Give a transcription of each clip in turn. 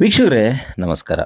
ವೀಕ್ಷಕರೇ, ನಮಸ್ಕಾರ.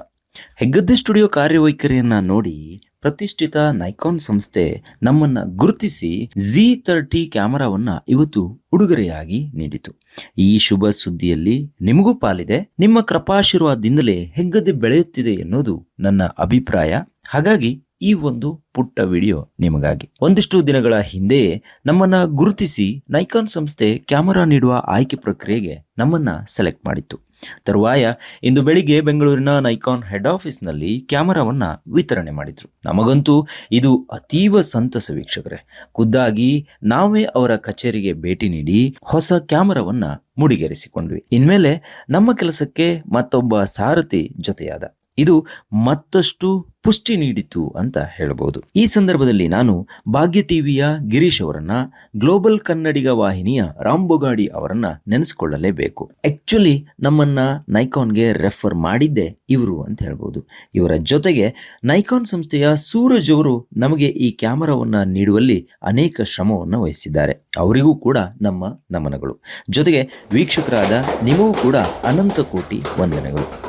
ಹೆಗ್ಗದ್ದೆ ಸ್ಟುಡಿಯೋ ಕಾರ್ಯವೈಖರಿಯನ್ನ ನೋಡಿ ಪ್ರತಿಷ್ಠಿತ ನೈಕಾನ್ ಸಂಸ್ಥೆ ನಮ್ಮನ್ನ ಗುರುತಿಸಿ ಜಿ ತರ್ಟಿ ಕ್ಯಾಮೆರಾವನ್ನ ಇವತ್ತು ಉಡುಗೊರೆಯಾಗಿ ನೀಡಿತು. ಈ ಶುಭ ಸುದ್ದಿಯಲ್ಲಿ ನಿಮಗೂ ಪಾಲಿದೆ, ನಿಮ್ಮ ಕೃಪಾಶೀರ್ವಾದದಿಂದಲೇ ಹೆಗ್ಗದ್ದೆ ಬೆಳೆಯುತ್ತಿದೆ ಎನ್ನುವುದು ನನ್ನ ಅಭಿಪ್ರಾಯ. ಹಾಗಾಗಿ ಈ ಒಂದು ಪುಟ್ಟ ವಿಡಿಯೋ ನಿಮಗಾಗಿ. ಒಂದಿಷ್ಟು ದಿನಗಳ ಹಿಂದೆಯೇ ನಮ್ಮನ್ನ ಗುರುತಿಸಿ ನೈಕಾನ್ ಸಂಸ್ಥೆ ಕ್ಯಾಮರಾ ನೀಡುವ ಆಯ್ಕೆ ಪ್ರಕ್ರಿಯೆಗೆ ನಮ್ಮನ್ನ ಸೆಲೆಕ್ಟ್ ಮಾಡಿತ್ತು. ತರುವಾಯ ಇಂದು ಬೆಳಿಗ್ಗೆ ಬೆಂಗಳೂರಿನ ನೈಕಾನ್ ಹೆಡ್ ಆಫೀಸ್ನಲ್ಲಿ ಕ್ಯಾಮರಾವನ್ನ ವಿತರಣೆ ಮಾಡಿದ್ರು. ನಮಗಂತೂ ಇದು ಅತೀವ ಸಂತಸ ವೀಕ್ಷಕರೇ. ಖುದ್ದಾಗಿ ನಾವೇ ಅವರ ಕಚೇರಿಗೆ ಭೇಟಿ ನೀಡಿ ಹೊಸ ಕ್ಯಾಮರಾವನ್ನ ಮುಡಿಗೇರಿಸಿಕೊಂಡ್ವಿ. ಇನ್ಮೇಲೆ ನಮ್ಮ ಕೆಲಸಕ್ಕೆ ಮತ್ತೊಬ್ಬ ಸಾರಥಿ ಜೊತೆಯಾದ ಇದು ಮತ್ತಷ್ಟು ಪುಷ್ಟಿ ನೀಡಿತು ಅಂತ ಹೇಳಬಹುದು ಈ ಸಂದರ್ಭದಲ್ಲಿ ನಾನು ಭಾಗ್ಯ ಟಿವಿಯ ಗಿರೀಶ್ ಅವರನ್ನ, ಗ್ಲೋಬಲ್ ಕನ್ನಡಿಗ ವಾಹಿನಿಯ ರಾಮ್ ಬೊಗಾಡಿ ಅವರನ್ನ ನೆನೆಸಿಕೊಳ್ಳಲೇಬೇಕು. ಆಕ್ಚುಲಿ ನಮ್ಮನ್ನ ನೈಕಾನ್ಗೆ ರೆಫರ್ ಮಾಡಿದ್ದೆ ಇವರು ಅಂತ ಹೇಳ್ಬೋದು. ಇವರ ಜೊತೆಗೆ ನೈಕಾನ್ ಸಂಸ್ಥೆಯ ಸೂರಜ್ ಅವರು ನಮಗೆ ಈ ಕ್ಯಾಮರಾವನ್ನ ನೀಡುವಲ್ಲಿ ಅನೇಕ ಶ್ರಮವನ್ನು ವಹಿಸಿದ್ದಾರೆ. ಅವರಿಗೂ ಕೂಡ ನಮ್ಮ ನಮನಗಳು. ಜೊತೆಗೆ ವೀಕ್ಷಕರಾದ ನಿಮಗೂ ಕೂಡ ಅನಂತ ಕೋಟಿ ವಂದನೆಗಳು.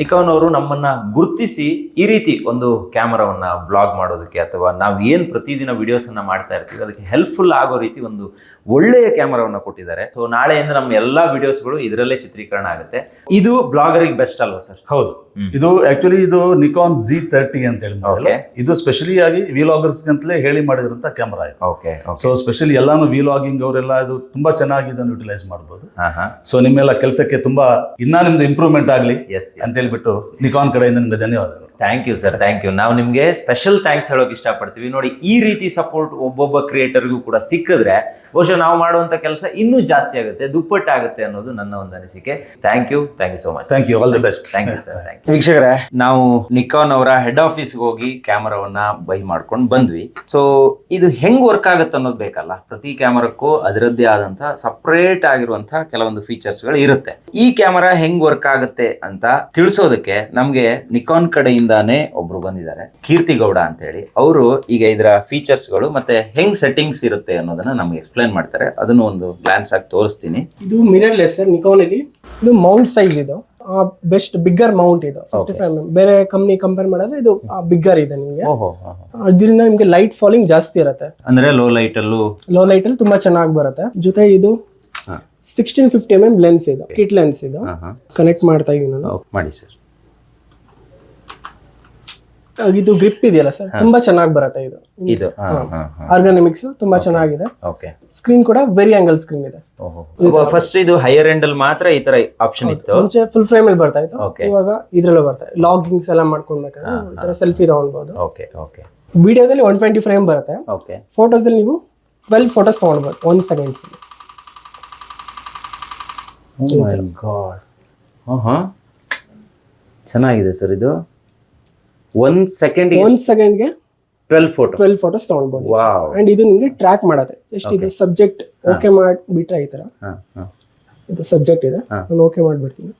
ನಿಕಾನ್ ಅವರು ನಮ್ಮನ್ನ ಗುರುತಿಸಿ ಈ ರೀತಿ ಒಂದು ಕ್ಯಾಮರಾವನ್ನ ಬ್ಲಾಗ್ ಮಾಡೋದಕ್ಕೆ ಅಥವಾ ನಾವು ಏನು ಪ್ರತಿದಿನ ವಿಡಿಯೋಸ್ ಅನ್ನ ಮಾಡ್ತಾ ಇರ್ತೀವಿ ಅದಕ್ಕೆ ಹೆಲ್ಪ್ಫುಲ್ ಆಗೋ ರೀತಿ ಒಂದು ಒಳ್ಳೆಯ ಕ್ಯಾಮರಾವನ್ನ ಕೊಟ್ಟಿದ್ದಾರೆ. ಸೊ ನಾಳೆಯಿಂದ ನಮ್ಮ ಎಲ್ಲಾ ವಿಡಿಯೋಸ್ಗಳು ಇದರಲ್ಲೇ ಚಿತ್ರೀಕರಣ ಆಗುತ್ತೆ. ಇದು ಬ್ಲಾಗರಿಗೆ ಬೆಸ್ಟ್ ಅಲ್ವಾ ಸರ್ ಹೌದು. ಇದು ಆಕ್ಚುಲಿ ಇದು ನಿಕಾನ್ ಜಿ ತರ್ಟಿ ಅಂತ ಹೇಳಿ. ಇದು ಸ್ಪೆಷಲಿ ಆಗಿ ವಿಲಾಗರ್ಸ್ ಅಂತಲೇ ಹೇಳಿ ಮಾಡಿದಂತ ಕ್ಯಾಮರಾ ಇದು. ಓಕೆ ಸೊ ಸ್ಪೆಷಲಿ ಎಲ್ಲಾನು ವಿಲಾಗಿಂಗ್ ಅವರೆಲ್ಲ ಇದು ತುಂಬಾ ಚೆನ್ನಾಗಿ ಇದನ್ನು ಯುಟಿಲೈಸ್ ಮಾಡಬಹುದು ಸೊ ನಿಮ್ಮೆಲ್ಲ ಕೆಲಸಕ್ಕೆ ತುಂಬಾ ಇನ್ನ ನಿಮ್ದು ಇಂಪ್ರೂವ್ಮೆಂಟ್ ಆಗಲಿ ಎಸ್ ಅಂತ ಹೇಳ್ಬಿಟ್ಟು ನಿಕಾನ್ ಕಡೆಯಿಂದ ನಿಮ್ಗೆ ಧನ್ಯವಾದಗಳು. Thank you sir thank you ನಾವು ನಿಮಗೆ ಸ್ಪೆಷಲ್ ಥ್ಯಾಂಕ್ಸ್ ಹೇಳೋಕೆ ಇಷ್ಟಪಡ್ತೀವಿ. ನೋಡಿ ಈ ರೀತಿ ಸಪೋರ್ಟ್ ಒಬ್ಬೊಬ್ಬ ಕ್ರಿಯೇಟರ್ಗೂ ಕೂಡ ಸಿಕ್ಕಿದ್ರೆ ಬಹುಶಃ ನಾವು ಮಾಡುವಂಥ ಕೆಲಸ ಇನ್ನೂ ಜಾಸ್ತಿ ಆಗುತ್ತೆ ದುಪ್ಪಟ್ಟಾಗುತ್ತೆ ಅನ್ನೋದು ನನ್ನ ಒಂದು ಅನಿಸಿಕೆ. Thank you thank you so much thank you all the best thank you sir thank you ವೀಕ್ಷಕರೇ ನಾವು ನಿಕಾನ್ ಅವರ ಹೆಡ್ ಆಫೀಸ್ಗೆ ಹೋಗಿ ಕ್ಯಾಮರಾವನ್ನ ಬೈ ಮಾಡ್ಕೊಂಡು ಬಂದ್ವಿ. ಸೊ ಇದು ಹೆಂಗ್ ವರ್ಕ್ ಆಗುತ್ತೆ ಅನ್ನೋದು ಬೇಕಲ್ಲ. ಪ್ರತಿ ಕ್ಯಾಮರಕ್ಕೂ ಅದರದ್ದೇ ಆದಂತಹ ಸಪ್ರೇಟ್ ಆಗಿರುವಂತಹ ಕೆಲವೊಂದು ಫೀಚರ್ಸ್ಗಳು ಇರುತ್ತೆ. ಈ ಕ್ಯಾಮರಾ ಹೆಂಗ್ ವರ್ಕ್ ಆಗುತ್ತೆ ಅಂತ ತಿಳಿಸೋದಕ್ಕೆ ನಮ್ಗೆ ನಿಕಾನ್ ಕಡೆಯಿಂದಾನೇ ಒಬ್ರು ಬಂದಿದ್ದಾರೆ. ಕೀರ್ತಿ ಗೌಡ ಅಂತ ಹೇಳಿ ಅವರು ಈಗ ಇದರ ಫೀಚರ್ಸ್ಗಳು ಮತ್ತೆ ಹೆಂಗ್ ಸೆಟ್ಟಿಂಗ್ಸ್ ಇರುತ್ತೆ ಅನ್ನೋದನ್ನ ನಮ್ಗೆ ಎಕ್ಸ್ಪ್ಲೈನ್ ಮಾಡ್ತಾರೆ. ಅದನ್ನು ಒಂದು ಗ್ಲಾನ್ಸ್ ಆಗಿ ತೋರಿಸ್ತೀನಿ. ಇದು ಮಿರರ್ಲೆಸ್ ಸರ್ ನಿಕೋನ್ ಅಲ್ಲಿ ಇದು ಮೌಂಟ್ ಸೈಜ್ ಇದು. ಬೆಸ್ಟ್ ಬಿಗ್ಗರ್ ಮೌಂಟ್ ಇದು. ಫಿಫ್ಟಿ ಫೈವ್ ಬೇರೆ ಕಂಪ್ನಿ ಕಂಪೇರ್ ಮಾಡಿದ್ರೆ ಇದು ಬಿಗ್ಗರ್ ಇದೆ ನಿಮಗೆ. ಓಹೋ ಇದರಿಂದ ನಿಮಗೆ ಲೈಟ್ ಫಾಲಿಂಗ್ ಜಾಸ್ತಿ ಇರುತ್ತೆ. ಅಂದ್ರೆ ಲೋ ಲೈಟ್ ಅಲ್ಲೂ ಲೋ ಲೈಟ್ ಅಲ್ಲಿ ತುಂಬಾ ಚೆನ್ನಾಗಿ ಬರುತ್ತೆ. ಜೊತೆ ಇದು. Sixteen fifty M M lens ಇದು. ಕಿಟ್ ಲೆನ್ಸ್ ಇದು. ಕನೆಕ್ಟ್ ಮಾಡ್ತಾ ಇದೀನಿ ನಾನು. ಮಾಡಿ ಸರ್ ಇದು ಗ್ರಿಪ್ ಇದೆಯಲ್ಲ ಸರ್ ತುಂಬಾ ಚೆನ್ನಾಗಿ ಬರುತ್ತೆ ಇದು. ಇದು ಆರ್ಗಾನಿಮಿಕ್ಸ್ ತುಂಬಾ ಚೆನ್ನಾಗಿದೆ. ಓಕೆ ಸ್ಕ್ರೀನ್ ಕೂಡ ವೆರಿ ಆಂಗಲ್ ಸ್ಕ್ರೀನ್ ಇದೆ. ಫಸ್ಟ್ ಇದು ಹೈಯರ್ ಎಂಡ್ ಅಲ್ಲಿ ಮಾತ್ರ ಈ ತರ ಆಪ್ಷನ್ ಇತ್ತು. ಮುಂಚೆ ಫುಲ್ ಫ್ರೇಮ್ ಅಲ್ಲಿ ಬರ್ತಾ ಇತ್ತು. ಇವಾಗ ಇದ್ರಲ್ಲೂ ಬರ್ತಾ ಲಾಗಿಂಗ್ಸ್ ಎಲ್ಲ ಮಾಡ್ಕೊಳ್ಬೇಕಾದ್ರೆ ಈ ತರ ಸೆಲ್ಫಿ ತಗೊಂಡ್ಬೋದು ಓಕೆ ಓಕೆ ವಿಡಿಯೋದಲ್ಲಿ ಒನ್ ಟ್ವೆಂಟಿ ಫ್ರೇಮ್ ಬರುತ್ತೆ. ಓಕೆ ಫೋಟೋಸ್ ಅಲ್ಲಿ ನೀವು ಟ್ವೆಲ್ ಫೋಟೋಸ್ ತಗೊಂಡ್ಬೋದು ಒನ್ ಸೆಕೆಂಡ್ಸ್ ಚೆನ್ನಾಗಿದೆ ಸರ್ ಇದು. ಒನ್ ಸೆಕೆಂಡ್ ಒನ್ ಸೆಕೆಂಡ್ಗೆ ಟ್ವೆಲ್ ಫೋಟೋ ಟ್ವೆಲ್ ಫೋಟೋಸ್ ತಗೊಳ್ಬೋದು ವಾವ್ ಅಂಡ್ ಇದು ನಿಮಗೆ ಟ್ರ್ಯಾಕ್ ಮಾಡತ್ತೆ. ಎಷ್ಟು ಇದು? ಸಬ್ಜೆಕ್ಟ್ ಓಕೆ ಮಾಡಿಬಿಟ್ರೆ ಈ ತರ ಇದು ಸಬ್ಜೆಕ್ಟ್ ಇದೆ. ನಾನು ಓಕೆ ಮಾಡ್ಬಿಡ್ತೀನಿ.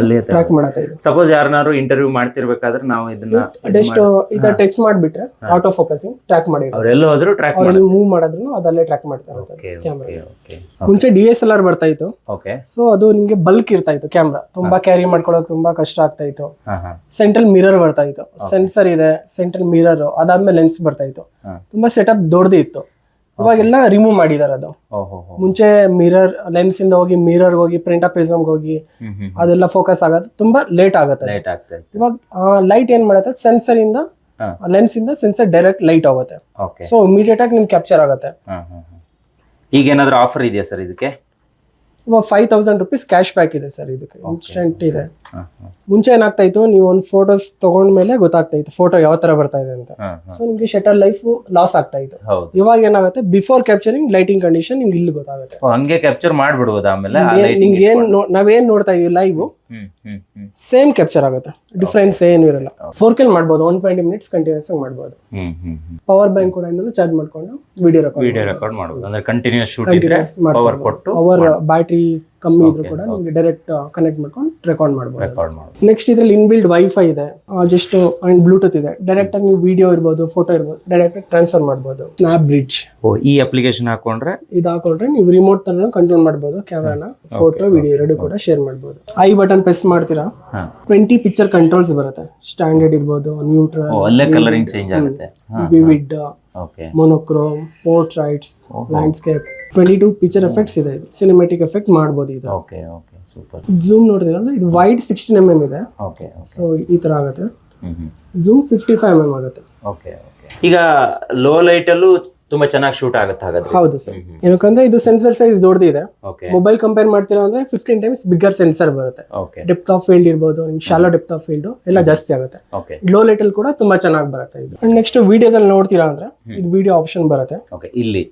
ಅಲ್ಲಿ ಟ್ರ್ಯಾಕ್ ಮಾಡತ್ತೆ ಸಪೋಸ್ ಯಾರನ್ನಾರು ಇಂಟರ್ವ್ಯೂ ಮಾಡ್ತಿರ್ಬೇಕಾದ್ರೆ ನಾವು ಇದನ್ನ ಜಸ್ಟ್ ಇದ ಟಚ್ ಮಾಡಿಬಿಟ್ರೆ ಆಟೋ ಫೋಕಸಿಂಗ್ ಟ್ರ್ಯಾಕ್ ಮಾಡಿ ಅವರೆಲ್ಲ ಹೋದ್ರು ಟ್ರ್ಯಾಕ್ ಮಾಡಿ ಮೂವ್ ಮಾಡಿದ್ರು ಅದಲ್ಲೇ ಟ್ರ್ಯಾಕ್ ಮಾಡ್ತಾ ಓಕೆ ಇರುತ್ತೆ ಕ್ಯಾಮ್ರಾ ಮುಂಚೆ ಡಿ ಎಸ್ ಎಲ್ ಆರ್ ಬರ್ತಾ ಇತ್ತು. ಓಕೆ ಸೊ ಅದು ನಿಮಗೆ ಬಲ್ಕ್ ಇರ್ತಾ ಇತ್ತು ಕ್ಯಾಮ್ರಾ ತುಂಬಾ ಕ್ಯಾರಿ ಮಾಡ್ಕೊಳ್ಳೋಕೆ ತುಂಬಾ ಕಷ್ಟ ಆಗ್ತಾ ಇತ್ತು. ಸೆಂಟ್ರಲ್ ಮಿರರ್ ಬರ್ತಾ ಇತ್ತು. ಸೆನ್ಸರ್ ಇದೆ ಸೆಂಟ್ರಲ್ ಮಿರರ್ ಅದಾದ್ಮೇಲೆ ಲೆನ್ಸ್ ಬರ್ತಾ ಇತ್ತು. ತುಂಬಾ ಸೆಟಪ್ ದೊಡ್ಡದೇ ಇತ್ತು. ಇವಾಗೆಲ್ಲ ರಿಮೂವ್ ಮಾಡಿದಾರೆ ಅದು. ಮುಂಚೆ ಮಿರರ್ ಲೆನ್ಸ್ ಇಂದ ಹೋಗಿ ಮಿರರ್ ಹೋಗಿ ಪ್ರಿಂಟ್ ಪ್ರಿಸಮ್ ಹೋಗಿ ಅದೆಲ್ಲ ಫೋಕಸ್ ಆಗೋದು. ತುಂಬಾ ಲೇಟ್ ಆಗುತ್ತೆ ಇವಾಗ ಲೈಟ್ ಏನ್ ಮಾಡುತ್ತೆ? ಸೆನ್ಸರ್ ಇಂದ ಲೆನ್ಸ್ ಇಂದ ಸೆನ್ಸರ್ ಡೈರೆಕ್ಟ್ ಲೈಟ್ ಹೋಗುತ್ತೆ. ಓಕೆ ಸೊ ಇಮಿಡಿಯೇಟ್ ಆಗಿ ನಿಮ್ಗೆ ಕ್ಯಾಪ್ಚರ್ ಆಗುತ್ತೆ. ಈಗ ಏನಾದ್ರೂ ಆಫರ್ ಇದೆಯಾ ಸರ್ ಇದಕ್ಕೆ? Five thousand rupees cash back ಇದೆ ಸರ್ ಇದಕ್ಕೆ. ಇನ್ಸ್ಟೆಂಟ್ ಇದೆ. ಮುಂಚೆ ಏನಾಗ್ತಾ ಇತ್ತು ನೀವು ಒಂದು ಫೋಟೋಸ್ ತಗೊಂಡ್ಮೇಲೆ ಗೊತ್ತಾಗ್ತಾ ಇತ್ತು ಫೋಟೋ ಯಾವ ತರ ಬರ್ತಾ ಇದೆ ಅಂತ. ಸೊ ನಿಮ್ಗೆ ಶಟರ್ ಲೈಫ್ ಲಾಸ್ ಆಗ್ತಾ ಇತ್ತು ಇವಾಗ ಏನಾಗುತ್ತೆ ಬಿಫೋರ್ ಕ್ಯಾಪ್ಚರಿಂಗ್ ಲೈಟಿಂಗ್ ಕಂಡೀಷನ್ ನಿಮ್ಗೆ ಇಲ್ಲಿ ಗೊತ್ತಾಗುತ್ತೆ. ಹಂಗೆ ಕ್ಯಾಪ್ಚರ್ ಮಾಡ್ಬಿಡ್ಬೋದು ಆಮೇಲೆ ನಿಮ್ಗೆ ಏನ್ ನಾವೇನ್ ನೋಡ್ತಾ ಇದೀವಿ ಲೈವ್ ಸೇಮ್ ಕ್ಯಾಪ್ಚರ್ ಆಗುತ್ತೆ. ಡಿಫ್ರೆನ್ಸ್ ಏನು ಇರಲ್ಲ. ಫೋರ್ ಕೆಲ್ ಮಾಡ್ಬೋದು ಒನ್ ಟ್ವೆಂಟಿ ಮಿನಿಟ್ಸ್ ಕಂಟಿನ್ಯೂಸ್ ಆಗಿ ಮಾಡ್ಬೋದು. ಪವರ್ ಬ್ಯಾಂಕ್ ಕೂಡ ಚಾರ್ಜ್ ಮಾಡ್ಕೊಂಡು ವಿಡಿಯೋ ರೆಕಾರ್ಡ್ ವಿಡಿಯೋ ರೆಕಾರ್ಡ್ ಮಾಡ್ಬೋದು. ಅಂದ್ರೆ ಕಂಟಿನ್ಯೂಸ್ ಶೂಟ್ ಇದ್ರೆ ಪವರ್ ಕೊಟ್ಟು ಪವರ್ ಬ್ಯಾಟ್ರಿ ಕಮ್ಮಿ ಇದ್ರು ಕೂಡ ನಿಮಗೆ ಡೈರೆಕ್ಟ್ ಕನೆಕ್ಟ್ ಮಾಡ್ಕೊಂಡು ರೆಕಾರ್ಡ್ ಮಾಡ್ಬೋದು. ರೆಕಾರ್ಡ್ ನೆಕ್ಸ್ಟ್ ಇದ್ರಲ್ಲಿ ಇನ್ಬಿಲ್ಡ್ ವೈಫೈ ಇದೆ. ಜಸ್ಟ್ ಅಂಡ್ ಬ್ಲೂಟೂತ್ ಇದೆ. ಡೈರೆಕ್ಟ್ ಆಗಿ ನೀವು ವಿಡಿಯೋ ಇರ್ಬೋದು ಫೋಟೋ ಇರ್ಬೋದು ಡೈರೆಕ್ಟ್ ಟ್ರಾನ್ಸ್ಫರ್ ಮಾಡ್ಬೋದು. ಸ್ನ್ಯಾಪ್ ಬ್ರಿಡ್ಜ್ ಓ ಈ ಅಪ್ಲಿಕೇಶನ್ ಹಾಕೊಂಡ್ರೆ? ಇದು ಹಾಕೊಂಡ್ರೆ ನೀವು ರಿಮೋಟ್ ತರ ಕಂಟ್ರೋಲ್ ಮಾಡ್ಬೋದು ಕ್ಯಾಮ್ರಾನ ಫೋಟೋ ವಿಡಿಯೋ ಎರಡು ಕೂಡ ಶೇರ್ ಮಾಡ್ಬೋದು. ಐ ಬಟನ್ ಪ್ರೆಸ್ ಮಾಡ್ತೀರಾ? ಟ್ವೆಂಟಿ ಪಿಕ್ಚರ್ ಕಂಟ್ರೋಲ್ಸ್ ಬರುತ್ತೆ. ಸ್ಟ್ಯಾಂಡರ್ಡ್ ಇರ್ಬೋದು ನ್ಯೂಟ್ರಲ್ ಅಲ್ಲೇ ಕಲರಿಂಗ್ ಚೇಂಜ್ ಆಗುತ್ತೆ. Vivid monochrome portraits landscape twenty two picture effects ಇದೆ ಇದು. ಸಿನಿಮೆಟಿಕ್ ಎಫೆಕ್ಟ್ ಮಾಡ್ಬೋದು ಇದು. ಓಕೆ ಓಕೆ ಸೂಪರ್ ಝೂಮ್ ನೋಡಿದ್ರೆ ಇದು ವೈಡ್ ಸಿಕ್ಸ್ಟೀನ್ ಎಂ ಎಂ ಇದೆ. ಓಕೆ ಸೊ ಈ ತರ ಆಗುತ್ತೆ. Zoom fifty five M M ಆಗುತ್ತೆ. ಓಕೆ ಈಗ ಲೋ ಲೈಟ್ ಅಲ್ಲೂ ತುಂಬಾ ಚೆನ್ನಾಗಿ ಶೂಟ್ ಆಗುತ್ತೆ ಹಾಗಾದ್ರೆ. ಹೌದು ಸರ್. ಏನಕ್ಕಂದ್ರೆ ಇದು ಸೆನ್ಸರ್ ಸೈಜ್ ದೊಡ್ಡದಿದೆ ಮೊಬೈಲ್ ಕಂಪೇರ್ ಮಾಡ್ತೀರಾ ಅಂದ್ರೆ ಫಿಫ್ಟೀನ್ ಟೈಮ್ಸ್ ಬಿಗ್ಗರ್ ಸೆನ್ಸರ್ ಬರುತ್ತೆ. ಡೆಪ್ತ್ ಆಫ್ ಫೀಲ್ಡ್ ಇರ್ಬೋದು ನಿಮ್ಗೆ ಶಾಲೋ ಡೆಪ್ತ್ ಆಫ್ ಫೀಲ್ಡ್ ಎಲ್ಲ ಜಾಸ್ತಿ ಆಗುತ್ತೆ. ಲೋ ಲೈಟ್ ಅಲ್ಲಿ ಕೂಡ ತುಂಬಾ ಚೆನ್ನಾಗಿ ಬರುತ್ತೆ ಇದು. ನೆಕ್ಸ್ಟ್ ವಿಡಿಯೋದಲ್ಲಿ ನೋಡ್ತೀರಾ ಅಂದ್ರೆ ಇದು ವಿಡಿಯೋ ಆಪ್ಷನ್ ಬರುತ್ತೆ. ಇಲ್ಲಿ.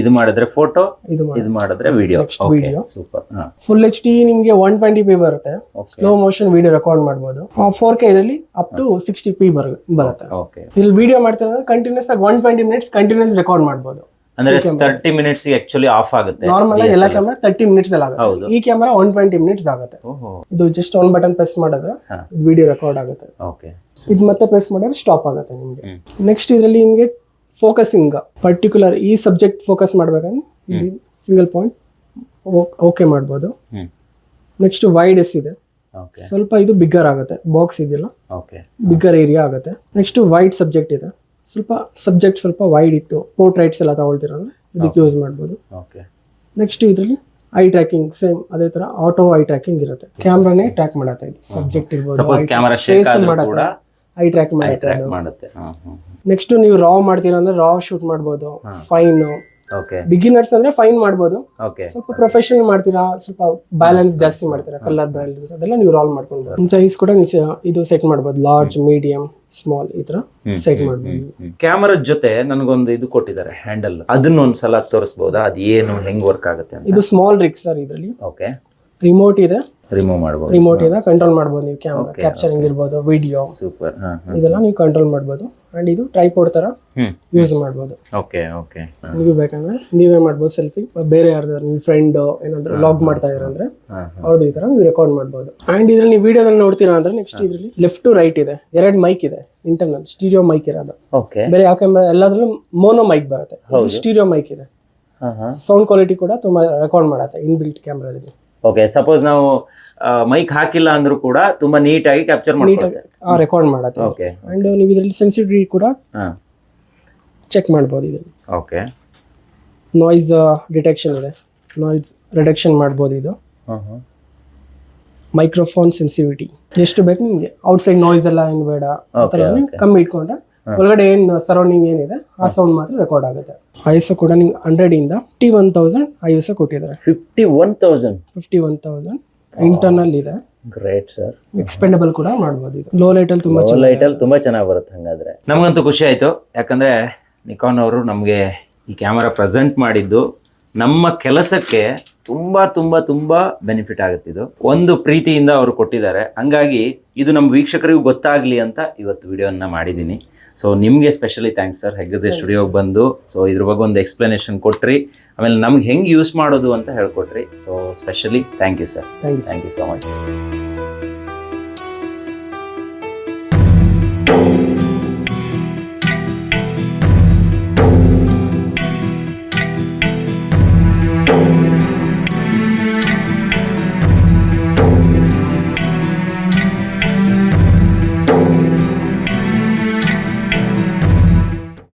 ಇದು ಮಾಡಿದ್ರೆ ಫೋಟೋ ಇದು ಮಾಡಿ ಇದು ಮಾಡಿದ್ರೆ video Next video. Super full H D ನಿಮ್ಗೆ ಒನ್ ಟ್ವೆಂಟಿ ಪಿ ಬರುತ್ತೆ. ಸ್ಲೋ ಮೋಷನ್ ವಿಡಿಯೋ ರೆಕಾರ್ಡ್ ಮಾಡ್ಬೋದು. ಫೋರ್ ಕೆ ಇದರಲ್ಲಿ ಅಪ್ ಟು ಸಿಕ್ಸ್ಟಿ ಪಿ ಬರುತ್ತೆ. ಓಕೆ ಇಲ್ಲಿ ವಿಡಿಯೋ ಮಾಡ್ತಾರೆ ಕಂಟಿನ್ಯೂಸ್ ಆಗಿ one twenty minutes continuous record ಮಾಡ್ಬೋದು. ಅಂದ್ರೆ ತರ್ಟಿ ಮಿನಿಟ್ಸ್ ಆಕ್ಚುಲಿ ಆಫ್ ಆಗುತ್ತೆ ನಾರ್ಮಲ್ ಆಗಿ ಎಲ್ಲ ಕ್ಯಾಮ್ರಾ ತರ್ಟಿ ಮಿನಿಟ್ಸ್ ಅಲ್ಲಿ ಹೌದು. ಆಗುತ್ತೆ. ಈ ಕ್ಯಾಮ್ರಾ ಒನ್ ಟ್ವೆಂಟಿ ಮಿನಿಟ್ಸ್ ಆಗುತ್ತೆ. ಓಹೋ. ಇದು ಜಸ್ಟ್ ಒನ್ ಬಟನ್ ಪ್ರೆಸ್ ಮಾಡಿದ್ರೆ ಹಾ. ವಿಡಿಯೋ ರೆಕಾರ್ಡ್ ಆಗುತ್ತೆ. ಓಕೆ ಇದು ಮತ್ತೆ ಪ್ರೆಸ್ ಮಾಡಿದ್ರೆ ಸ್ಟಾಪ್ ಆಗುತ್ತೆ ನಿಮಗೆ. ನೆಕ್ಸ್ಟ್ ಇದರಲ್ಲಿ ನಿಮಗೆ ಫೋಕಸಿಂಗ್ ಪರ್ಟಿಕ್ಯುಲರ್ ಈ ಸಬ್ಜೆಕ್ಟ್ ಫೋಕಸ್ ಮಾಡ್ಬೇಕಂದ್ರೆ ಇಲ್ಲಿ ಸಿಂಗಲ್ ಪಾಯಿಂಟ್ ಓಕೆ ಮಾಡ್ಬೋದು. ನೆಕ್ಸ್ಟ್ ವೈಡ್ ಎಸ್ ಇದೆ. ಸ್ವಲ್ಪ ಇದು ಬಿಗ್ಗರ್ ಆಗುತ್ತೆ. ಬಾಕ್ಸ್ ಇದೆಯಲ್ಲ? ಓಕೆ ಬಿಗ್ಗರ್ ಏರಿಯಾ ಆಗುತ್ತೆ. ನೆಕ್ಸ್ಟ್ ವೈಡ್ ಸಬ್ಜೆಕ್ಟ್ ಇದೆ. ಸ್ವಲ್ಪ ಸಬ್ಜೆಕ್ಟ್ ಸ್ವಲ್ಪ ವೈಡ್ ಇತ್ತು. ಪೋರ್ಟ್ರೈಟ್ಸ್ ಎಲ್ಲ ತಗೊಳ್ತಿರೋದ್ರೆ ಇದಕ್ಕೆ ಯೂಸ್ ಮಾಡ್ಬೋದು. ಓಕೆ ನೆಕ್ಸ್ಟ್ ಇದರಲ್ಲಿ ಐ ಟ್ರ್ಯಾಕಿಂಗ್ ಸೇಮ್ ಅದೇ ತರ ಆಟೋ ಐ ಟ್ರ್ಯಾಕಿಂಗ್ ಇರುತ್ತೆ. ಕ್ಯಾಮ್ರಾನೇ ಟ್ರ್ಯಾಕ್ ಮಾಡತ್ತೆ ಸಬ್ಜೆಕ್ಟ್ ಇರ್ಬೋದು ಐ ಟ್ರ್ಯಾಕ್ ಮಾಡುತ್ತೆ ಟ್ರ್ಯಾಕ್ ಮಾಡುತ್ತೆ. ಹಾ ಹಾ ನೆಕ್ಸ್ಟ್ ನೀವು ರಾ ಮಾಡ್ತೀರಾ ಅಂದ್ರೆ ರಾ ಶೂಟ್ ಮಾಡ್ಬೋದು. ಫೈನ್ ಓಕೆ ಬಿಗಿನರ್ಸ್ ಅಂದ್ರೆ ಫೈನ್ ಮಾಡ್ಬೋದು. ಓಕೆ ಸ್ವಲ್ಪ ಪ್ರೊಫೆಷನಲ್ ಮಾಡ್ತೀರಾ? ಸ್ವಲ್ಪ ಬ್ಯಾಲೆನ್ಸ್ ಜಾಸ್ತಿ ಮಾಡ್ತೀರಾ? ಕಲರ್ ಬ್ಯಾಲೆನ್ಸ್ ಅದೆಲ್ಲ ನೀವು ರಾಲ್ ಮಾಡ್ಕೊಂಡು. ಸೈಜ್ ಕೂಡ ನೀವು ಇದು ಸೆಟ್ ಮಾಡ್ಬೋದು. ಲಾರ್ಜ್ ಮೀಡಿಯಂ ಸ್ಮಾಲ್ ಈ ತರ ಸೆಟ್ ಮಾಡ್ಬೋದು. ಕ್ಯಾಮರಾ ಜೊತೆ ನನಗೊಂದು ಇದು ಕೊಟ್ಟಿದ್ದಾರೆ ಹ್ಯಾಂಡಲ್ ಅದನ್ನ ಒಂದ್ಸಲ ತೋರಿಸಬಹುದಾ ಅದು ಏನು ಹೆಂಗ್ ವರ್ಕ್ ಆಗುತ್ತೆ ಇದು ಸ್ಮಾಲ್ ರಿಕ್ ಸರ್ ಇದರಲ್ಲಿ. ಓಕೆ ರಿಮೋಟ್ ಇದೆ. ರಿಮೂವ್ ಮಾಡಬಹುದು ರಿಮೋಟ್ ಇಂದ ಕಂಟ್ರೋಲ್ ಮಾಡಬಹುದು ನೀವು ಕ್ಯಾಮ್ರಾ ಕ್ಯಾಪ್ಚರಿಂಗ್ ಇರ್ಬೋದು ವಿಡಿಯೋ ಸೂಪರ್ ಇದೆಲ್ಲ ನೀವು ಕಂಟ್ರೋಲ್ ಮಾಡಬಹುದು ಅಂಡ್ ಇದು ಟ್ರೈಪೋಡ್ ತರ ಯೂಸ್ ಮಾಡಬಹುದು ಓಕೆ ಓಕೆ ನೀವು ಬೇಕಂದ್ರೆ ನೀವೇ ಮಾಡಬಹುದು ಸೆಲ್ಫಿ ಬೇರೆ ಯಾರ್ದಾರು ನಿಮ್ಮ ಫ್ರೆಂಡ್ ಏನಾದ್ರು ಲಾಗ್ ಮಾಡ್ತಾ ಇರೋ ಅಂದ್ರೆ ಹಾ ಅವ್ರದ್ದು ಈ ತರ ನೀವು ರೆಕಾರ್ಡ್ ಮಾಡಬಹುದು ಅಂಡ್ ಇದ್ರಲ್ಲಿ ನೀವು ವಿಡಿಯೋದಲ್ಲಿ ನೋಡ್ತೀರಾ ಅಂದ್ರೆ ನೆಕ್ಸ್ಟ್ ಇದ್ರಲ್ಲಿ ಲೆಫ್ಟ್ ಟು ರೈಟ್ ಇದೆ. ಎರಡು ಮೈಕ್ ಇದೆ. ಇಂಟರ್ನಲ್ ಸ್ಟೀರಿಯೋ ಮೈಕ್ ಇರೋದು. ಬೇರೆ ಯಾಕೆ ಎಲ್ಲಾದ್ರೂ ಮೋನೋ ಮೈಕ್ ಬರುತ್ತೆ. ಸ್ಟೀರಿಯೋ ಮೈಕ್ ಇದೆ. ಸೌಂಡ್ ಕ್ವಾಲಿಟಿ ಕೂಡ ತುಂಬಾ ರೆಕಾರ್ಡ್ ಮಾಡುತ್ತೆ ಇನ್ ಬಿಲ್ಟ್ ಕ್ಯಾಮ್ರಾದಲ್ಲಿ ಓಕೆ ಸಪೋಸ್ ನಾವು ಮೈಕ್ ಹಾಕಿಲ್ಲ ಅಂದ್ರೂ ಕೂಡ ತುಂಬಾ ನೀಟಾಗಿ ಕ್ಯಾಪ್ಚರ್ ರೆಕಾರ್ಡ್ ಮಾಡುತ್ತೆ. ಓಕೆ ಅಂಡ್ ನೀವು ಇದರಲ್ಲಿ ಸೆನ್ಸಿಟಿವಿಟಿ ಕೂಡ ಹಾ. ಚೆಕ್ ಮಾಡ್ಬೋದು ಇದರಲ್ಲಿ ಓಕೆ ನಾಯ್ಸ್ ಡಿಟೆಕ್ಷನ್ ಇದೆ. ನಾಯ್ಸ್ ರಿಡಕ್ಷನ್ ಮಾಡ್ಬೋದು ಇದು. ಮೈಕ್ರೋಫೋನ್ ಸೆನ್ಸಿಟಿವಿಟಿ ಎಷ್ಟು ಬೇಕು ನಿಮಗೆ? ಔಟ್ಸೈಡ್ ನಾಯ್ಸ್ ಎಲ್ಲ ಏನು ಬೇಡ. ಆ ಥರ ಕಮ್ಮಿ ಇಟ್ಕೊಂಡ್ರೆ ಒಳಗಡೆ ಏನು ಸರೌಂಡಿಂಗ್ ಏನಿದೆ ಆ ಸೌಂಡ್ ಮಾತ್ರ ರೆಕಾರ್ಡ್ ಆಗುತ್ತೆ. ಐ ಕೂಡ ನಿಮ್ಗೆ ಹಂಡ್ರೆಡ್ ಇಂದ fifty one thousand I S ಕೊಟ್ಟಿದ್ದಾರೆ. Fifty one thousand fifty one thousand internal ಇದೆ. ಗ್ರೇಟ್ ಸರ್ ಎಕ್ಸ್ಪೆಂಡಬಲ್ ಕೂಡ ಮಾಡ್ಬೋದು ಇದು. ಲೋ ಲೈಟ್ ಅಲ್ಲಿ ತುಂಬಾ ಚೆನ್ನಾಗಿ ಲೈಟ್ ಅಲ್ಲಿ ತುಂಬಾ ಚೆನ್ನಾಗಿ ಬರುತ್ತೆ ಹಂಗಾದ್ರೆ. ನಮಗಂತೂ ಖುಷಿ ಆಯ್ತು. ಯಾಕಂದ್ರೆ ನಿಕಾನ್ ಅವರು ನಮಗೆ ಈ ಕ್ಯಾಮರಾ ಪ್ರೆಸೆಂಟ್ ಮಾಡಿದ್ದು ನಮ್ಮ ಕೆಲಸಕ್ಕೆ ತುಂಬಾ ತುಂಬಾ ತುಂಬಾ ಬೆನಿಫಿಟ್ ಆಗುತ್ತೆ ಇದು. ಒಂದು ಪ್ರೀತಿಯಿಂದ ಅವರು ಕೊಟ್ಟಿದ್ದಾರೆ. ಹಂಗಾಗಿ ಇದು ನಮ್ಮ ವೀಕ್ಷಕರಿಗೂ ಗೊತ್ತಾಗ್ಲಿ ಅಂತ ಇವತ್ತು ವಿಡಿಯೋನ ಮಾಡಿದ್ದೀನಿ. ಸೊ ನಿಮಗೆ ಸ್ಪೆಷಲಿ ಥ್ಯಾಂಕ್ಸ್ ಸರ್ ಹೆಗ್ಗದೆ ಸ್ಟುಡಿಯೋಗೆ ಬಂದು ಸೊ ಇದ್ರ ಬಗ್ಗೆ ಒಂದು ಎಕ್ಸ್ಪ್ಲನೇಷನ್ ಕೊಟ್ರಿ. ಆಮೇಲೆ ನಮ್ಗೆ ಹೆಂಗೆ ಯೂಸ್ ಮಾಡೋದು ಅಂತ ಹೇಳ್ಕೊಟ್ರಿ. So specially thank you sir thank you thank you so much